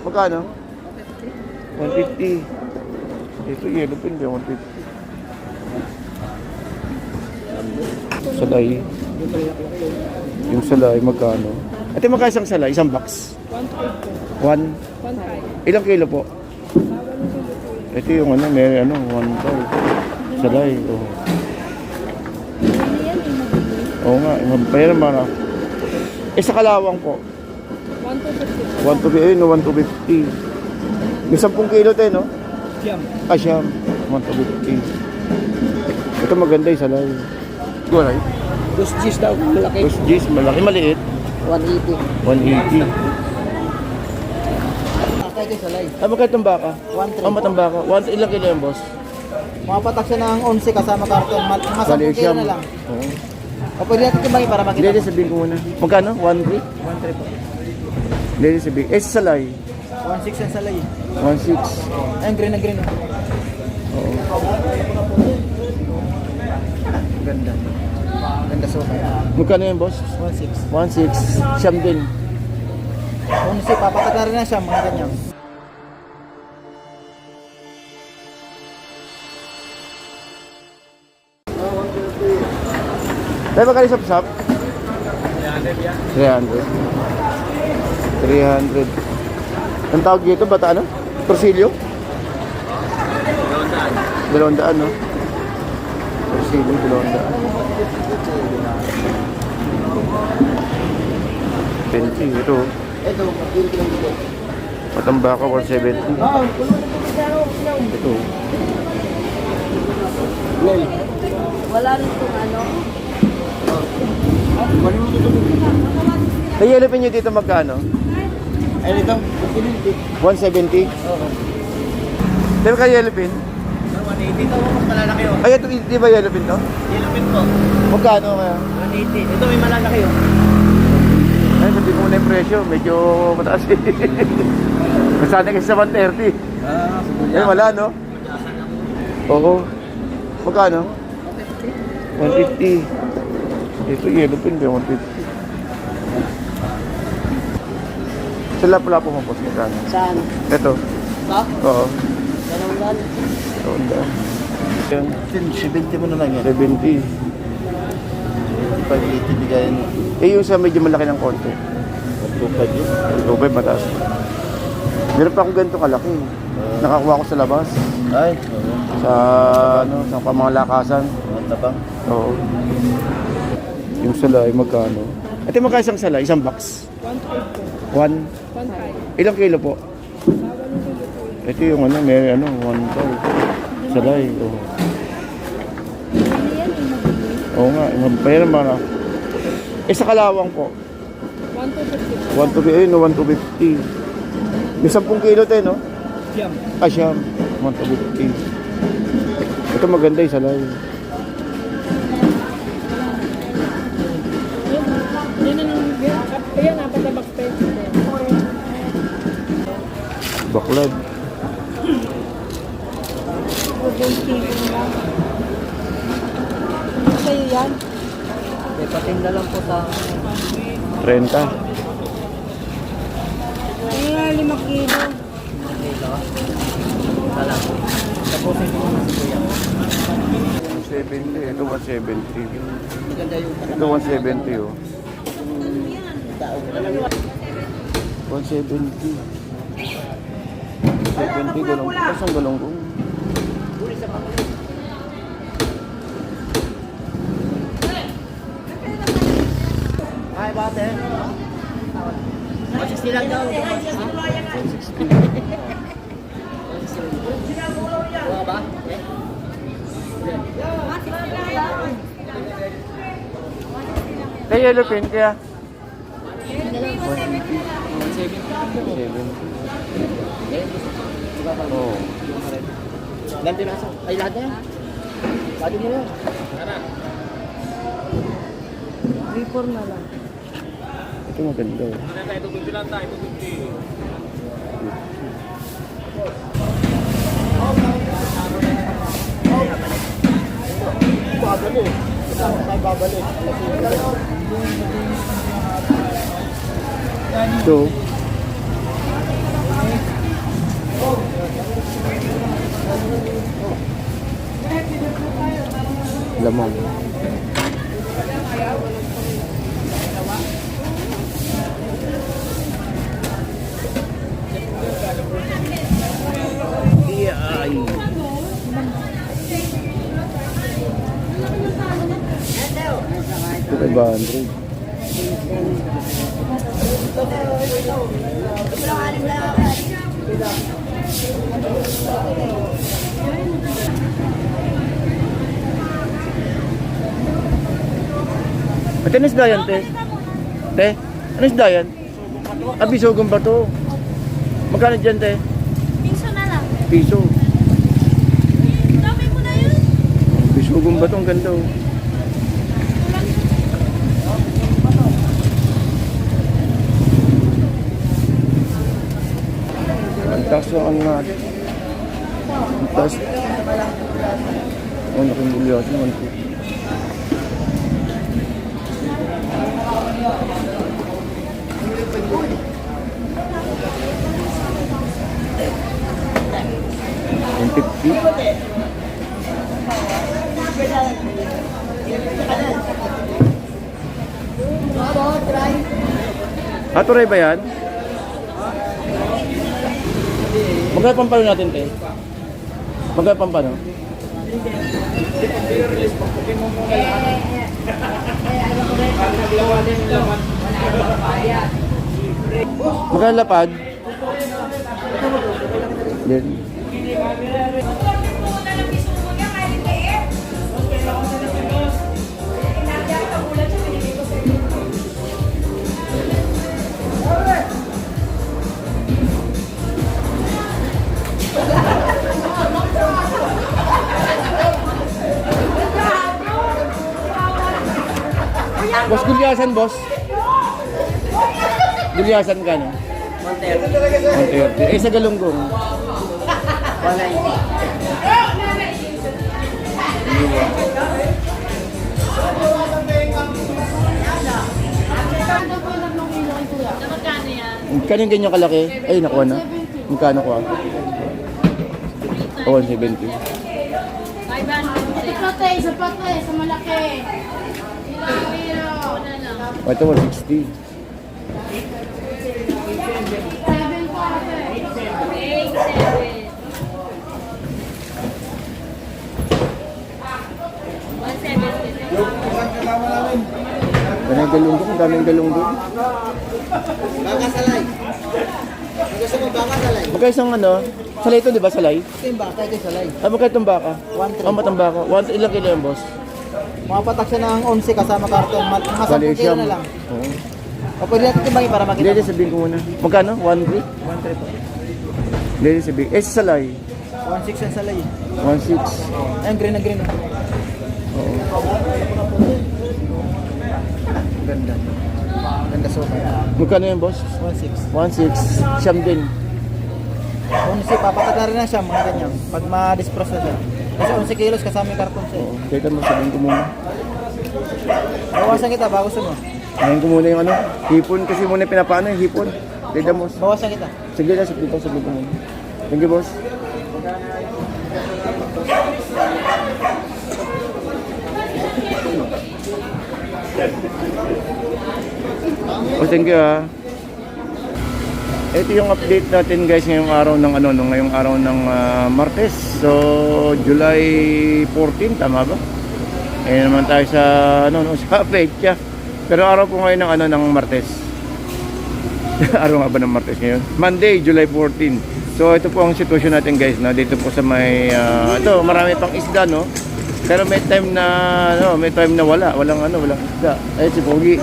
Magkano? 150. Ito, yellow pin, 150. Salay. Yung salay, magkano? Ate, magkano isang salay? Isang box? 1.5 po. One? 1.5. Ilang kilo po? Ito yung ano, may ano, one five. Salay. Oh. Oo nga, magpayan naman ah. Eh sa kalawang po, 1 to 50. 1 to ayun, no, 1 to 50. Yung 10 kilo tayo, no? Siyam. Ah, siyam. 1 to 50. Ito maganda yung salay. Gulay. Dos G's daw. Malaki. Tapos G's, malaki, maliit. 180. 180. Akay kayo salay. Ah, itong baka? 1.3. Ah, matang baka. One, ilang kilo yan, boss? Mapatak siya ng 11 kasama karton. Mas mga 10 kilo na lang. Oo. O pwede natin timbangin para makita hindi, sabihin ko muna. Magkano? 1 3? 1.3 po. Hindi, hindi, sabihin. Eh, sa salay. 1.6 ang salay. 1.6. Ayun, green na green. oh. Oo. Ganda. Ganda sopa. Magkano yan, boss? 1.6. 1.6. Siyam din. 11, papatak na rin na siya, mga ganyan. Tayo magkano sa shop? 300 300 Ang tawag dito, bata ano? Torsilyo? Dalawang daan, no? Torsilyo, dalawang daan. 20, ito. Ito, magkili lang dito. Matambaka, 170. Ah, Ito. Lay. Wala rin kung ano. Sa yellow pin nyo dito magkano? Ay, ito. Magkili dito. 170? Oo. Di ba kayo yellow pin? 180 daw, mas malalaki yun. Ay, ito, di ba yellow pin to? Yellow pin po. Magkano kaya? 180. Ito may malalaki yun. Ay, sabi ko muna yung presyo. Medyo mataas eh. Masanay kasi sa 130. Ah, Eh, wala, no? Oo. Magkano? 150. Ito, yellow pin ba? 150. Sila pala pumapos na saan. Saan? Ito. Ba? Oo. Dalawang daan. Dalawang daan. Yan. 70 mo na lang yan. 70. Pag itibigayan mo. Eh yung sa medyo malaki ng konti. 2.5 yun. 2.5 mataas. Meron pa akong ganito kalaki. Ah. Nakakuha ko sa labas. Ay. Okay. Sa ano, sa mga lakasan. Oo. Yung salay magkano? Ate magkano isang salay, isang box? 1.5. 1 Ilang kilo po? Ito yung ano, may ano, one five. Salay. Yan eh, mabili. Oo nga, magpayan naman ah. Eh, sa kalawang po. 1 to 50. 1 to, ayun, no, 1 to 50. May 10 kilo tayo, no? Siyam. Ah, siyam. 1 to 50. Ito maganda yung salay. Yan na nang, yan, apat na box Baklad. Sa'yo yan. Okay, patinda lang po sa 30. Ay, lima kilo. kilo. Tapusin ko na si Kuya. 170. Ito 170. Maganda yung Ito 170, oh. tao. 170. 170 galong. Tapos ang galong ko. Ay, bate. 160 lang daw. 160. Buwa ba? Eh? Kaya yellow pin, kaya? 170. Oo. Ilan piraso? Ay, lahat na yan. Pwede mo yan. 3-4 na lang. Ito maganda. oh. Babalik. Ay, babalik. Ito. Lamang. Ay. Ito ba, Andrew? Ito ba, Andrew? Ate, ano isda yan, te? Te? Ano isda yan? Ah, bisogong ba to? Magkano dyan, te? Piso na lang. Piso. Dami mo na yun. Bisogong ba to? Ang ganda, oh. Ang taas ng ano naking bulyasin. Ang taas. Yung 50. Ah, turay ba yan? Magkano pampano natin, te? Magkano pampano? Magkano lapad? Yan. Gulyasan, boss. Gulyasan ka, no? 130. Eh, sa galunggong. Magkano yan? Magkano yung ganyan kalaki? Ay, nakuha na. Magkano ko ah? Oh, 170. 500. Ito te, sa pate, sa malaki. Oh, ito 160. Seven po ate. 8, 7. 170. Daming daming galunggong. Baka salay. Gusto mo baka salay? Magkano isang ano? Salay ito, di ba salay? Ito yung baka, ito yung salay. Ah, magkano itong baka? 1.3 Ah, matang baka. One, ilang kilo yan, boss? Mapatak siya ng 11 kasama karton. Mat mga 10 Bali kilo na lang. Oo. O pwede natin timbangin para makita hindi, sabihin ko muna. Magkano? 1 3? 1.3 po. Hindi, sabihin. Eh, sa salay. 1.6 yung salay. 1 6. Ayun, green na green. Oo. Ganda. Ganda sopa. Magkano yan, boss? 1.6. 1 6. Siyam din. 11, papatak na rin na siya, mga ganyan. Pag ma-disperse na siya. Kasi 11 kilos kasama yung karton siya. Oo. Teka mo, sabihin ko muna. Bawasan kita, bago mo. Ngayon ko muna yung ano, hipon kasi muna pinapano yung hipon. Teka mo. Bawasan kita. Sige na, sabihin ko, sabihin ko muna. Thank you, boss. Oh, thank you ah. Ito yung update natin guys ngayong araw ng ano, no, ngayong araw ng ah, Martes. So, July 14, tama ba? Eh naman tayo sa ano, no, sa pecha. Pero araw po ngayon ng ano ng Martes. araw nga ba ng Martes ngayon? Monday, July 14. So ito po ang sitwasyon natin guys, no? Dito po sa may ah, ito, marami pang isda, no? Pero may time na no, may time na wala, walang ano, walang isda. Ay si Pogi.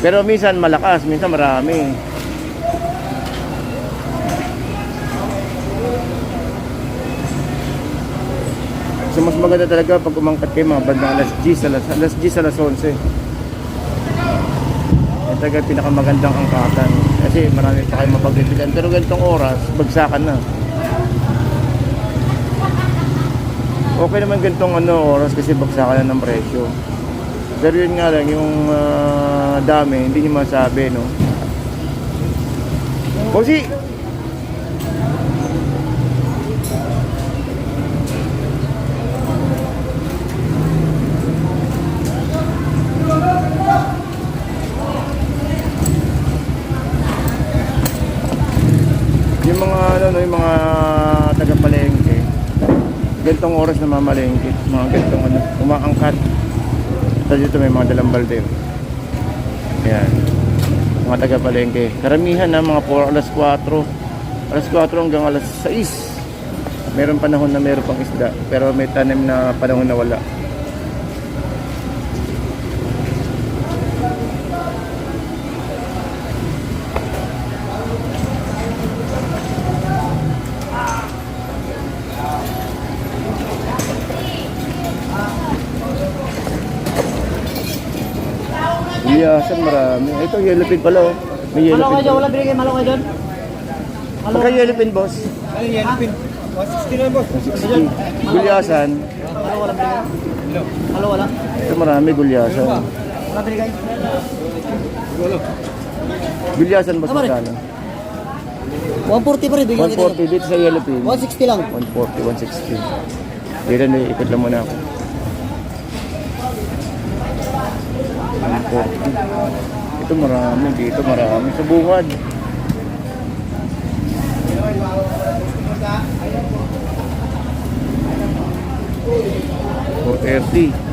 Pero minsan malakas, minsan marami. So mas maganda talaga pag umangkat kayo mga bandang alas 10, alas, alas 10, alas 11. Yan talaga pinakamagandang angkatan. Kasi marami pa kayo mapagripitan. Pero ganitong oras, bagsakan na. Okay naman ganitong ano, oras kasi bagsakan na ng presyo. Pero yun nga lang, yung ah, dami, hindi nyo masabi, no? Bossy! Yung mga ano, no, yung mga taga-palengke, ganitong oras na mamalengke, mga ganitong ano, umaangkat. Tapos dito may mga dalang balde. Ayan. Mga taga-palengke. Karamihan na mga 4 alas 4. Alas 4 hanggang alas 6. Meron panahon na meron pang isda, pero may tanim na panahon na wala. Iyasan marami. Ito, yellow pin pala oh. May yellow pin. wala binigay malo kayo doon? Pagka yellow pin, boss. Ano yan? Pin. 160 na boss. 160. Gulyasan. Malo wala binigay. Malo wala. Ito marami gulyasan. Wala binigay. Gulyasan, boss, rin. magkano? 140 pa rin bigyan kita. 140 dito sa yellow pin. 160 lang. 140, 160. Dito na, ikot lang muna ako. 140. Ito marami, dito marami. Sa bungad. Four thirty.